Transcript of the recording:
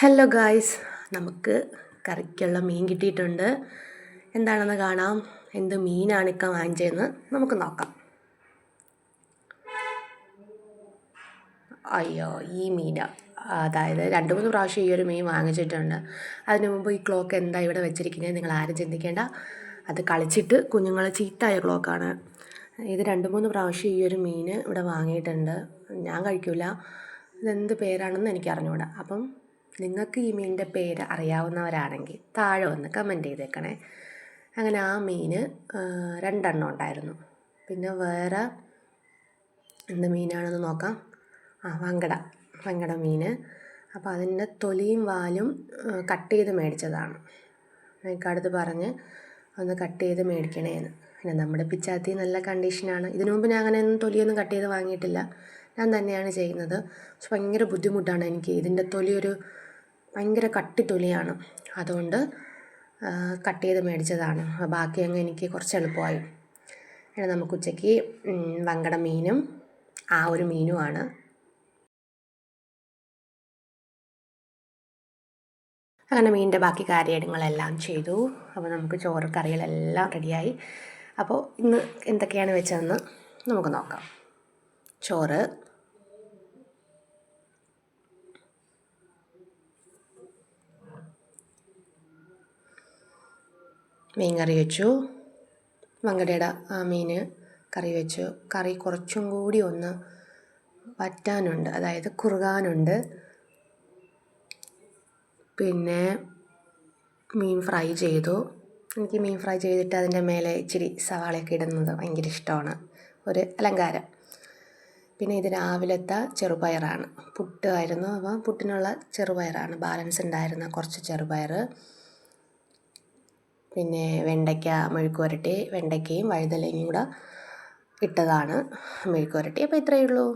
Hello guys നമുക്ക് കറിക്കുള്ള മീൻ കിട്ടിയിട്ടുണ്ട്. എന്താണെന്ന് കാണാം. എന്ത് മീനാണ് ഇക്ക വാങ്ങിച്ചതെന്ന് നമുക്ക് നോക്കാം. അയ്യോ ഈ മീന. അതായത് രണ്ട് മൂന്ന് പ്രാവശ്യം ഈ ഒരു മീൻ വാങ്ങിച്ചിട്ടുണ്ട്. അതിന് മുമ്പ് ഈ ക്ലോക്ക് എന്താ ഇവിടെ വെച്ചിരിക്കുന്നത് നിങ്ങൾ ആരും ചിന്തിക്കേണ്ട. അത് കളിച്ചിട്ട് കുഞ്ഞുങ്ങൾ ചീത്തായ ക്ലോക്കാണ്. ഇത് രണ്ട് മൂന്ന് പ്രാവശ്യം ഈ ഒരു മീൻ ഇവിടെ വാങ്ങിയിട്ടുണ്ട്. ഞാൻ കഴിക്കില്ല ഇതെന്ത് പേരാണെന്ന് എനിക്ക് അറിഞ്ഞുകൂടാ അപ്പം നിങ്ങൾക്ക് ഈ മീനിന്റെ പേര് അറിയാവുന്നവരാണെങ്കിൽ താഴെ ഒന്ന് കമന്റ് ചെയ്തേക്കണേ. അങ്ങനെ ആ മീൻ രണ്ടെണ്ണം ഉണ്ടായിരുന്നു. പിന്നെ വേറെ എന്ത് മീനാണെന്ന് നോക്കാം. ആ വങ്കട വങ്കട മീൻ. അപ്പോൾ അതിന്റെ തൊലിയും വാലും കട്ട് ചെയ്ത് മേടിച്ചതാണ്. എനിക്കടുത്ത് പറഞ്ഞ് ഒന്ന് കട്ട് ചെയ്ത് മേടിക്കണേന്ന്. പിന്നെ നമ്മുടെ പിച്ചാത്തി നല്ല കണ്ടീഷനാണ്. ഇതിനു മുമ്പ് ഞാൻ അങ്ങനെ ഒന്നും തൊലിയൊന്നും കട്ട് ചെയ്ത് വാങ്ങിയിട്ടില്ല. ഞാൻ തന്നെയാണ് ചെയ്യുന്നത്. പക്ഷെ ഭയങ്കര ബുദ്ധിമുട്ടാണ് എനിക്ക് ഇതിന്റെ തൊലി ഒരു ഭയങ്കര കട്ടി തൊലിയാണ് അതുകൊണ്ട് കട്ട് ചെയ്ത് മേടിച്ചതാണ്. ബാക്കി അങ്ങ് എനിക്ക് കുറച്ച് എളുപ്പമായി. പിന്നെ നമുക്ക് ഉച്ചയ്ക്ക് വങ്കട മീനും ആ ഒരു മീനുമാണ്. അങ്ങനെ മീനിന്റെ ബാക്കി കാര്യങ്ങളെല്ലാം ചെയ്തു. അപ്പോൾ നമുക്ക് ചോറ് കറികളെല്ലാം റെഡിയായി. അപ്പോൾ ഇന്ന് എന്തൊക്കെയാണ് വെച്ചതെന്ന് നമുക്ക് നോക്കാം. ചോറ് മീൻ കറി വെച്ചു. മങ്കടയുടെ ആ മീൻ കറി വെച്ചു. കറി കുറച്ചും കൂടി ഒന്ന് വറ്റാനുണ്ട്. അതായത് കുറുകാനുണ്ട്. പിന്നെ മീൻ ഫ്രൈ ചെയ്തു. എനിക്ക് മീൻ ഫ്രൈ ചെയ്തിട്ട് അതിന്റെ മേലെ ഇച്ചിരി സവാളയൊക്കെ ഇടുന്നത് ഭയങ്കര ഇഷ്ടമാണ്. ഒരു അലങ്കാരം. പിന്നെ ഇത് രാവിലത്തെ ചെറുപയറാണ്. പുട്ടായിരുന്നു അപ്പോൾ പുട്ടിനുള്ള ചെറുപയറാണ്. ബാലൻസ് ഉണ്ടായിരുന്ന കുറച്ച് ചെറുപയർ പിന്നെ വെണ്ടയ്ക്ക മെഴുക്ക് പുരട്ടി വെണ്ടയ്ക്കയും വഴുതനങ്ങയും കൂടെ ഇട്ടതാണ് മെഴുക്ക് പുരട്ടി അപ്പോൾ ഇത്രയേ ഉള്ളൂ.